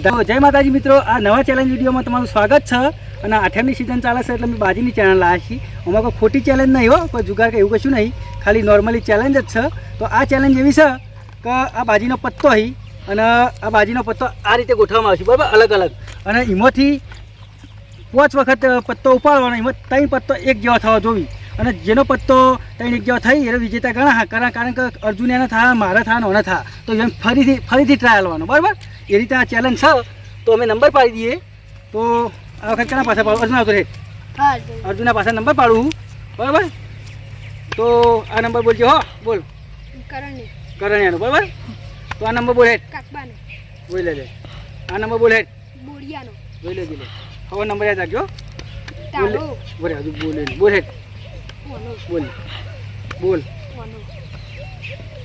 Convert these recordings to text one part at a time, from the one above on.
જય માતાજી મિત્રો, આ નવા ચેલેન્જ વિડીયોમાં તમારું સ્વાગત છે. અને આઠમની સિઝન ચાલે છે એટલે મેં બાજીની ચેનલ લાવ્યા છીએ. અમારે કોઈ ખોટી ચેલેન્જ નહીં હો, કોઈ જુગાર કે એવું કશું નહીં. ખાલી નોર્મલી ચેલેન્જ જ છે. તો આ ચેલેન્જ એવી છે કે આ બાજીનો પત્તો હી અને આ બાજીનો પત્તો આ રીતે ગોઠવવામાં આવશે, બરાબર? અલગ અલગ. અને એમાંથી પાંચ વખત પત્તો ઉપાડવાનો, એમાં ત્રણ પત્તો એક જેવો થવા જોવી. અને જેનો પત્તો ત્રણ એક જેવો થઈ, એને વિજેતા ગણા કારણ કારણ કે અર્જુન એના થા, મારા થા નોના થા. તો એમ ફરીથી ફરીથી ટ્રાય લેવાનો બરાબર? એ રીતે આ ચેલેન્જ છે તો અમે નંબર પાડી દઈએ. તો આ વખત કેના પાસે પાડું? અર્જુન આવતો રે અર્જુનના પાસે નંબર પાડું. બરાબર? તો આ નંબર બોલજો હો બોલ. કરણી કરણિયાનો બરાબર? તો આ નંબર બોલ હેઠ બોલ લે આ નંબર બોલ હેઠ બોલી લેજે લે. હવે નંબર યાદ રાખજો બોલે હજુ બોલે બોલ હેઠ બોલ. બોલ.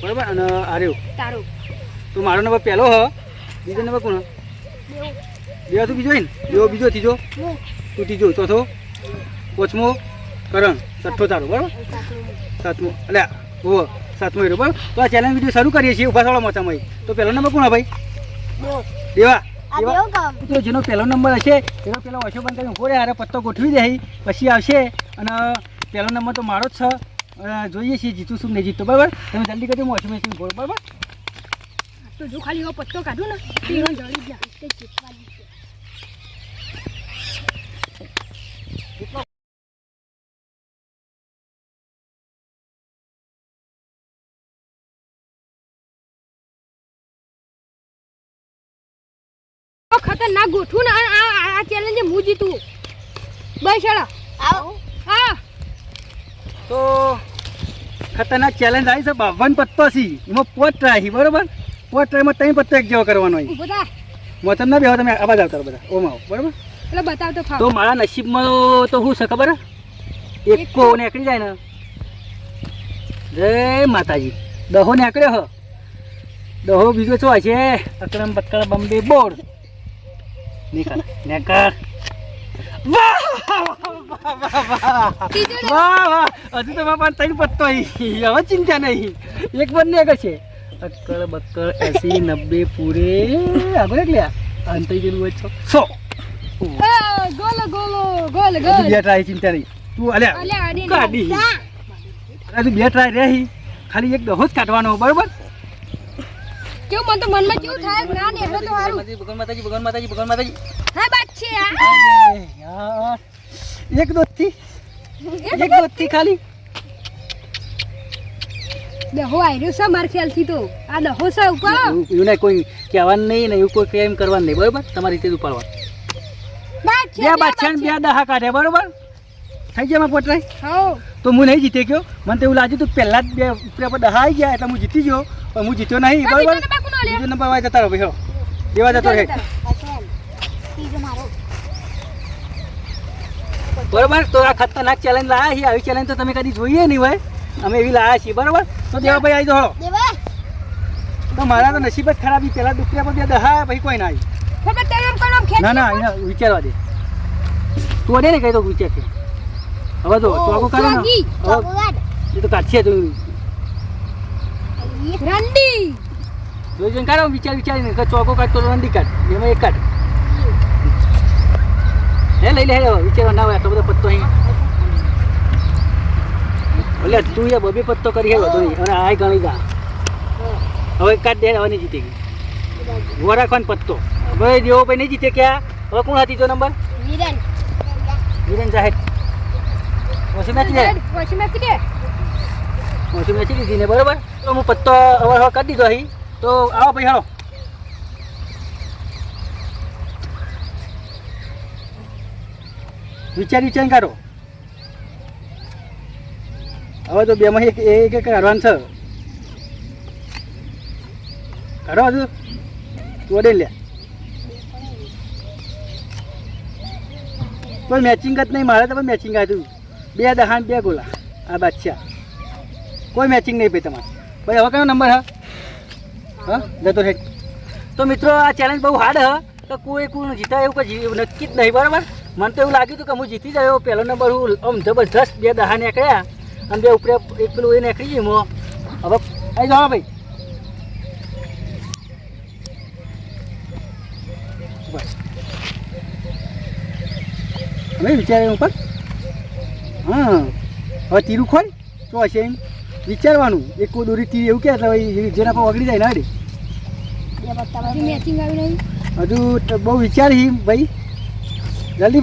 બરાબર? અને આર્યો તારો. તો મારો નંબર પહેલો હ. બીજો નંબર કોણ? બે તું બીજો હોય ને દેવો બીજો ત્રીજો? તું ત્રીજો ચોથો? પાંચમો? કરણ. છઠ્ઠો તારો બરાબર? સાતમો. એટલે ઓહો સાતમો હીરો બરાબર? તો આ ચેલેન્જ વીડિયો શરૂ કરીએ છીએ ઊભા થોડા મોચામાં તો પહેલો નંબર કોણ ભાઈ? દેવો. મિત્રો જેનો પહેલો નંબર હશે એનો પેલો ઓછો બંધ કરીને ઊભો રહે હારે પત્તો ગોઠવી દે પછી આવશે. અને પહેલો નંબર તો મારો જ છે. જોઈએ છીએ જીતું શું નહીં જીતતો બરાબર? તમે જલ્દી કરી ઓછો મેં બરાબર? તો જો ખાલી એવો પત્તો કાઢું ને પીરો જળી જાય તે ચીપવા દીધો. ખતરનાક ગોઠું ને આ- આ ચેલેન્જ હું જીતું. બસ હા. તો ખતરનાક ચેલેન્જ આવી છે બાવન પત્તો સી. એમાં પોત ટ્રાય છે બરાબર? પોત ટ્રાયમાં ત્રણ પત્તા એક જેવો કરવાનો હોય. મોતમ ના બેહો તમે આવાજ આવતા બધા. ઓમ આવો. બરાબર? એટલે બતાવ તો તો મારા નસીબમાં તો શું છે ખબર? એકો નીકળી જાય ને. જય માતાજી દહો નીકળ્યો હ. દહો બીજો શું છે અકરમ બકર બમ્બે બોર્ડ નીકળ. નીકળ. હજુ તો બાપા ત્રણ પત્તો હવે ચિંતા નહીં. એક બંને એક છે. અક્કડ બક્કડ એસી નબ્બે પૂરે. આગળ એટલે અંતરી જેવું હોય છો સો. Goal goal goal goal. બે ટ્રાય ચિંતા નહીં તું અલ્યા કાઢી. હજુ બે ટ્રાય રહી. ખાલી એક દહો જ કાઢવાનો બરોબર? કેવું મન તો મનમાં કેવું થાય ના ને હેડો તો હારું ભગવાન માતાજી ભગવાન માતાજી ભગવાન માતાજી હા બાત છે આ એક દોસ્તી એક દોસ્તી ખાલી. દહો આયરો છે માર ખ્યાલથી તો. આ દહો છે ઉપર. એવું કોઈ કહેવાનું નહીં ને એવું કોઈ કેમ કરવાનું નહીં બરોબર? તમારી રીતે ઉપાડવા બે બાદશાહ બે દહા કાઢે બરોબર? થઈ ગયા પોટરાય હો તો હું નહીં જીતી ગયો. મને તો એવું લાગ્યું તું પહેલા જ બે ઉપર પર દહા આવી ગયા એટલે હું જીતી ગયો. પણ હું જીત્યો નહીં બરોબર? બીજો નંબર વાય જતા રહો ભાઈ હો દેવા જતો રહે. બરોબર? તો આ ખતરનાક ચેલેન્જ લાયા છે. આવી ચેલેન્જ તો તમે કદી જોઈએ નહીં હોય અમે એવી લાયા છીએ બરાબર? તો દેવાભાઈ આવી દો તો મારા તો નસીબ જ ખરાબ પેલા દુખર્યા પર બે દહા પછી કોઈ ના આવી ના ના અહીંયા વિચારવા દે. તું અડે ને કઈ તો વિચાર છે. હવે તો ચોકો કાઢો ને એ તો કાઢશે તું રંડી. જોઈ જોઈને કાઢો વિચાર વિચારીને. ચોકો કાઢતો તો રંડી કાઢ એમાં એક કાઢ. હે લઈ લે હે વિચારવા ના હોય આટલો બધો પત્તો અહીં. એટલે તું એ બબે પત્તો કરી હેલો નહીં અને આ ગણી ગા. હવે કાઢ દે હવે નહીં જીતે ગઈ. ઊભો રાખવાનો પત્તો. હવે દેવો ભાઈ નહીં જીતે ક્યાં હવે કોણ હતી તો નંબર? વિરેન વિરેન જાહેર. ઓછી મેચી કીધે. ઓછી મેચી લીધી ને બરોબર? તો હું પત્તો હવે હવે કરી દીધો અહીં. તો આવો ભાઈ હાલો. વિચાર વિચાર કાઢો હવે તો બેમાં એક એક એક કાઢવાનું છે. કરો હજુ. તું લે. કોઈ મેચિંગ જ નહીં, મારે તો પણ મેચિંગ આવ્યું બે દહાન બે ગોલા. આ બાદશાહ. કોઈ મેચિંગ નહીં ભાઈ તમારે. ભાઈ, હવે કયો નંબર હા? હા? જતો હેડ તો મિત્રો, આ ચેલેન્જ બહુ હાર્ડ હ. તો કોઈ કોઈ જીતા એવું કોઈ નક્કી જ નહીં, બરાબર? મને તો એવું લાગ્યું હતું કે હું જીતી જાયો પહેલો નંબર હું આમ જબરજસ્ત બે દહા નીકળ્યા. અને બે ઉપર એક પેલું એ નાખી ગયું મો હવે આવી જાઓ ભાઈ. હવે વિચારે ઉપર હા. હવે તીરું ખોલ. તો હશે વિચારવાનું. એક કોઈ દોરી એવું કે એટલે જેના પર ઓગળી જાય ના હજુ બહુ વિચાર હી ભાઈ. જલ્દી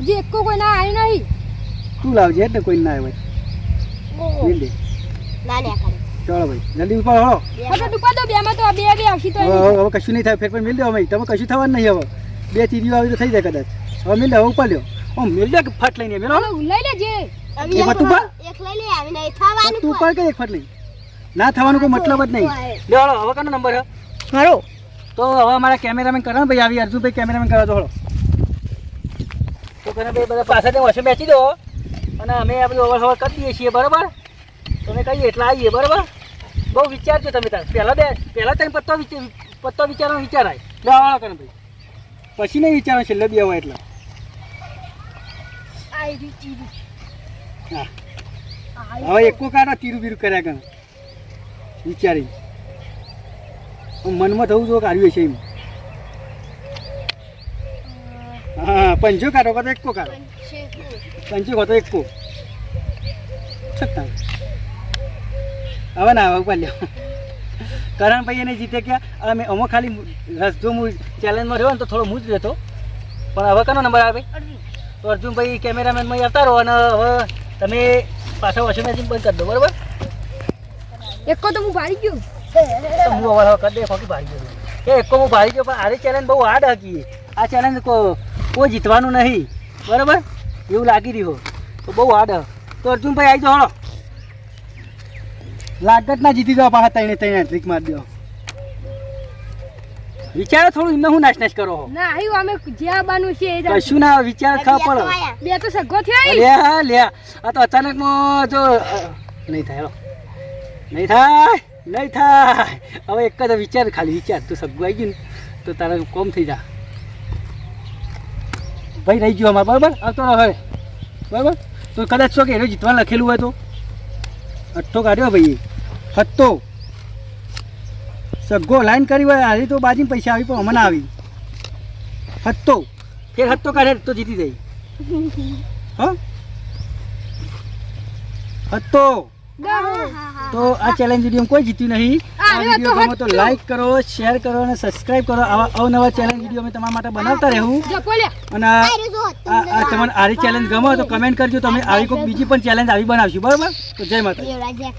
હજી એક કોઈ ના આવી નહીં. તું લાવજે એટલે કોઈ ના હોય. ભાઈ દે ચલો ભાઈ જલ્દી ઉપર હળો. હવે ડૂબા તો બે બે તો હવે હવે હવે કશું નહીં થાય ફેર પણ મિલ દો ભાઈ તમે કશું થવાનું નહીં હવે. બે તીરીઓ આવી તો થઈ જાય કદાચ. હવે મિલ હવે ઉપર લ્યો. ઓ મિલ લે કે ફટ લઈને મેલો લઈ લેજે. એક વાર તું એક લઈ લે આવી નહીં થવાનું તું પર કે એક ફટ નહીં ના થવાનું કોઈ મતલબ જ નહીં. લે હળો હવે કનો નંબર હે? મારો. તો હવે અમારા કેમેરામેન કરણ ભાઈ આવી અર્જુનભાઈ કેમેરામેન કરવા તો હળો. તો કરણ ભાઈ બધા બેસી દો. અને અમે આ બધું અવર કરી દઈએ છીએ બરાબર? તમે કહીએ એટલે આવીએ બરાબર? બહુ વિચારજો તમે તાર. પહેલાં બે પહેલાં તને પત્તો વિચાર પત્તો વિચારવાનો વિચાર આવે લે વાળો કરણ ભાઈ. પછી નહીં વિચારવાનું છેલ્લે બે હોય એટલે. હવે એકો કાઢો તીરું બીરું કર્યા કરે. વિચારી. મનમાં થવું જો કાઢ્યું છે એમ. હા પંચો કાઢો કાઢો એકો કાઢો પંચો કાં એક એકો છતાં. હવે ના હવે ઉપર લ્યો. કરણ ભાઈ એને જીતે ગયા અમે અમો ખાલી રસ જો હું ચેલેન્જમાં રહ્યો ને તો થોડો હું જ રહેતો પણ હવે કનો નંબર આવે? તો અર્જુનભાઈ કેમેરામેનમાં આવતા રહો અને હવે તમે પાછા વોશિંગ મશીન બંધ કરી દો બરાબર? એકો તો હું ભારી ગયો. તો હું હવે હવે કરી દે ખોટી ભારી ગયો. એ એકો હું ભારી ગયો પણ આરી ચેલેન્જ બહુ હાર્ડ હતી આ ચેલેન્જ કોઈ જીતવાનું નહીં. બરાબર? એવું લાગી રહ્યું તો બહુ હાર્ડ તો અર્જુનભાઈ આવી જાઓ લાગત ના જીતી જાઓ પાછા તઈને તઈને ટ્રીક મારી દો. વિચારો થોડું એમને હું નાશ નાશ કરો. ના આવ્યું અમે જ્યાં બાનું છે એ કશું ના વિચાર ખા પણ બે તો સગો થયો હા લ્યા આ તો અચાનકમાં જો નહીં થાય. નહીં થાય નહીં થાય. હવે એક જ વિચાર ખાલી વિચાર. તું સગું આવી ગયું ને તો તારે કોમ થઈ જા. ભાઈ રહી ગયો અમારે. બરાબર? આવતો હવે. બરાબર? તો કદાચ શું કે એને જીતવા લખેલું હોય તો. અઠ્ઠો કાઢ્યો ભાઈ. હત્તો સગ્ગો લાઈન કરી હોય, આજે તો બાજી પૈસા આવી, પણ હમણાં આવી. હત્તો ફેર હત્તો કાઢે તો જીતી જાય. હા? હતો તો આ ચેલેન્જ વીડિયો કોઈ જીત્યું નહીં આ વીડિયો તો ગમે તો લાઈક કરો શેર કરો અને સબસ્ક્રાઇબ કરો આવા અવનવા ચેલેન્જ વીડિયો અમે તમારા માટે બનાવતા રહેવું અને આ આ તમારે આરી ચેલેન્જ ગમો તો કમેન્ટ કરજો તમે આવી કોઈ બીજી પણ ચેલેન્જ આવી બનાવશું બરાબર તો જય માતા